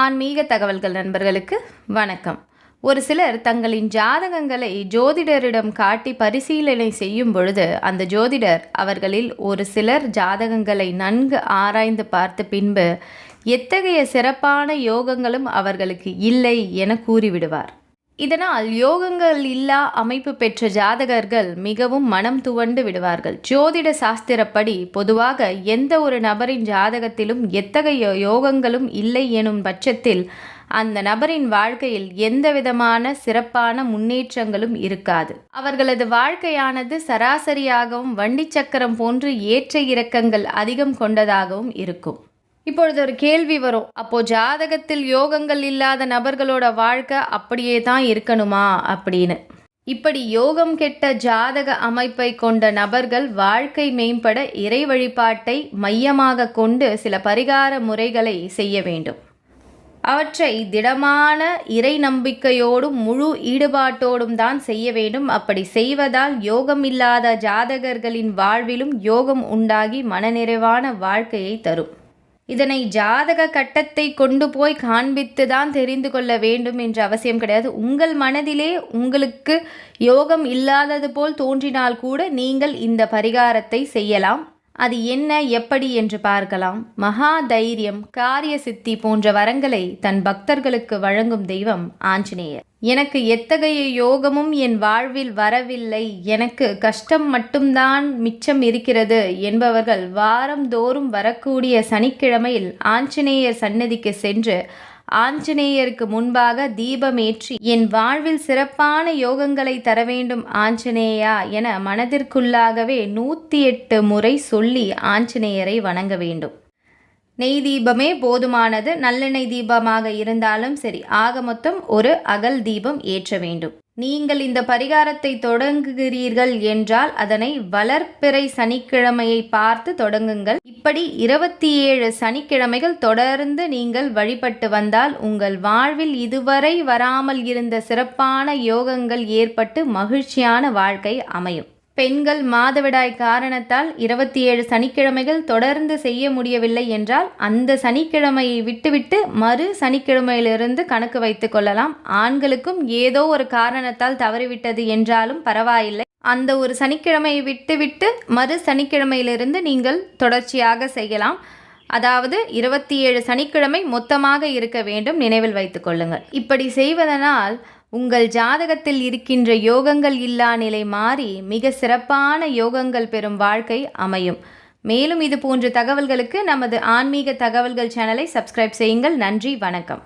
ஆன்மீக தகவல்கள் நண்பர்களுக்கு வணக்கம். ஒரு சிலர் தங்களின் ஜாதகங்களை ஜோதிடரிடம் காட்டி பரிசீலனை செய்யும் பொழுது அந்த ஜோதிடர் அவர்களில் ஒரு சிலர் ஜாதகங்களை நன்கு ஆராய்ந்து பார்த்த பின்பு எத்தகைய சிறப்பான யோகங்களும் அவர்களுக்கு இல்லை என கூறிவிடுவார். இதனால் யோகங்கள் இல்லா அமைப்பு பெற்ற ஜாதகர்கள் மிகவும் மனம் துவண்டு விடுவார்கள். ஜோதிட சாஸ்திரப்படி பொதுவாக எந்த ஒரு நபரின் ஜாதகத்திலும் எத்தகைய யோகங்களும் இல்லை எனும் பட்சத்தில் அந்த நபரின் வாழ்க்கையில் எந்த விதமான சிறப்பான முன்னேற்றங்களும் இருக்காது. அவர்களது வாழ்க்கையானது சராசரியாகவும் வண்டி சக்கரம் போன்று ஏற்ற இறக்கங்கள் அதிகம் கொண்டதாகவும் இருக்கும். இப்பொழுது ஒரு கேள்வி வரும். அப்போ ஜாதகத்தில் யோகங்கள் இல்லாத நபர்களோட வாழ்க்கை அப்படியே தான் இருக்கணுமா? அப்படின்னு. இப்படி யோகம் கெட்ட ஜாதக அமைப்பை கொண்ட நபர்கள் வாழ்க்கை மேம்பட இறை வழிபாட்டை மையமாக கொண்டு சில பரிகார முறைகளை செய்ய வேண்டும். அவற்றை திடமான இறை நம்பிக்கையோடும் முழு ஈடுபாட்டோடும் தான் செய்ய வேண்டும். அப்படி செய்வதால் யோகம் இல்லாத ஜாதகர்களின் வாழ்விலும் யோகம் உண்டாகி மனநிறைவான வாழ்க்கையை தரும். இதனை ஜாதக கட்டத்தை கொண்டு போய் காண்பித்து தான் தெரிந்து கொள்ள வேண்டும் என்ற அவசியம் கிடையாது. உங்கள் மனதிலே உங்களுக்கு யோகம் இல்லாதது போல் தோன்றினால் கூட நீங்கள் இந்த பரிகாரத்தை செய்யலாம். அது என்ன எப்படி என்று பார்க்கலாம். மகா தைரியம் காரிய சித்தி போன்ற வரங்களை தன் பக்தர்களுக்கு வழங்கும் தெய்வம் ஆஞ்சநேயர். எனக்கு எத்தகைய யோகமும் என் வாழ்வில் வரவில்லை. எனக்கு கஷ்டம் மட்டும்தான் மிச்சம் இருக்கிறது என்பவர்கள் வாரந்தோறும் வரக்கூடிய சனிக்கிழமையில் ஆஞ்சநேயர் சன்னதிக்கு சென்று ஆஞ்சநேயருக்கு முன்பாக தீபமேற்றி என் வாழ்வில் சிறப்பான யோகங்களை தர வேண்டும் ஆஞ்சநேயா என மனதிற்குள்ளாகவே நூற்றி எட்டு முறை சொல்லி ஆஞ்சநேயரை வணங்க வேண்டும். நெய் தீபமே போதுமானது. நல்லெண்ணெய் தீபமாக இருந்தாலும் சரி ஆக மொத்தம் ஒரு அகல் தீபம் ஏற்ற வேண்டும். நீங்கள் இந்த பரிகாரத்தை தொடங்குகிறீர்கள் என்றால் அதனை வளர்ப்பிறை சனிக்கிழமையை பார்த்து தொடங்குங்கள். இப்படி இருபத்தி ஏழு சனிக்கிழமைகள் தொடர்ந்து நீங்கள் வழிபட்டு வந்தால் உங்கள் வாழ்வில் இதுவரை வராமல் இருந்த சிறப்பான யோகங்கள் ஏற்பட்டு மகிழ்ச்சியான வாழ்க்கை அமையும். பெண்கள் மாதவிடாய் காரணத்தால் இருபத்தி ஏழு சனிக்கிழமைகள் தொடர்ந்து செய்ய முடியவில்லை என்றால் அந்த சனிக்கிழமையை விட்டுவிட்டு மறு சனிக்கிழமையிலிருந்து கணக்கு வைத்து கொள்ளலாம். ஆண்களுக்கும் ஏதோ ஒரு காரணத்தால் தவறிவிட்டது என்றாலும் பரவாயில்லை. அந்த ஒரு சனிக்கிழமையை விட்டுவிட்டு மறு சனிக்கிழமையிலிருந்து நீங்கள் தொடர்ச்சியாக செய்யலாம். அதாவது இருபத்தி ஏழு சனிக்கிழமை மொத்தமாக இருக்க வேண்டும் நினைவில் வைத்துக் கொள்ளுங்கள். இப்படி செய்வதனால் உங்கள் ஜாதகத்தில் இருக்கின்ற யோகங்கள் இல்லா நிலை மாறி மிக சிறப்பான யோகங்கள் பெறும் வாழ்க்கை அமையும். மேலும் இது போன்ற தகவல்களுக்கு நமது ஆன்மீக தகவல்கள் சேனலை சப்ஸ்கிரைப் செய்யுங்கள். நன்றி வணக்கம்.